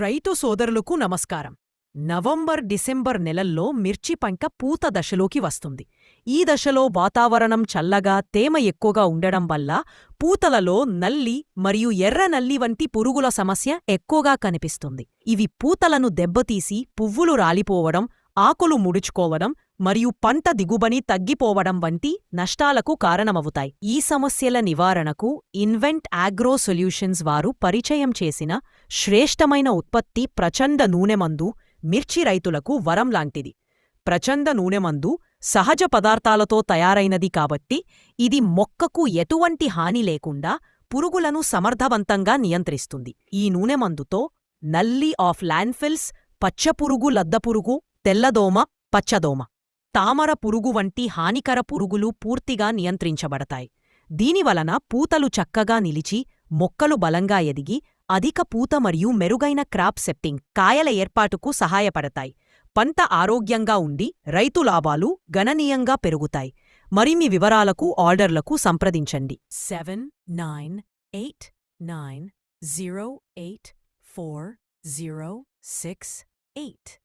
రైతు సోదరులకు నమస్కారం. నవంబర్ డిసెంబర్ నెలల్లో మిర్చి పంట పూత దశలోకి వస్తుంది. ఈ దశలో వాతావరణం చల్లగా తేమ ఎక్కువగా ఉండడం వల్ల పూతలలో నల్లి మరియు ఎర్ర నల్లి వంటి పురుగుల సమస్య ఎక్కువగా కనిపిస్తుంది. ఇవి పూతలను దెబ్బతీసి పువ్వులు రాలిపోవడం ఆకులు ముడుచుకోవడం మరియు పంట దిగుబడి తగ్గిపోవడం వంటి నష్టాలకు కారణమవుతాయి. ఈ సమస్యల నివారణకు ఇన్వెంట్ ఆగ్రో సొల్యూషన్స్ వారు పరిచయం చేసిన శ్రేష్టమైన ఉత్పత్తి ప్రచండ నూనెమందు మిర్చి రైతులకు వరం లాంటిది. ప్రచండ నూనెమందు సహజ పదార్థాలతో తయారైనది కాబట్టి ఇది మొక్కకు ఎటువంటి హాని లేకుండా పురుగులను సమర్థవంతంగా నియంత్రిస్తుంది. ఈ నూనెమందుతో నల్లి ఆఫ్ ల్యాండ్ఫిల్స్ పచ్చపురుగు లద్దపురుగు తెల్లదోమ పచ్చదోమ. తామర పురుగు వంటి హానికర పురుగులు పూర్తిగా నియంత్రించబడతాయి. దీనివలన పూతలు చక్కగా నిలిచి మొక్కలు బలంగా ఎదిగి అధిక పూత మరియు మెరుగైన క్రాప్ సెట్టింగ్ కాయల ఏర్పాటుకు సహాయపడతాయి. పంట ఆరోగ్యంగా ఉండి రైతు లాభాలు గణనీయంగా పెరుగుతాయి. మరిన్ని వివరాలకు ఆర్డర్లకు సంప్రదించండి. Seven nine eight nine zero eight four zero six eight.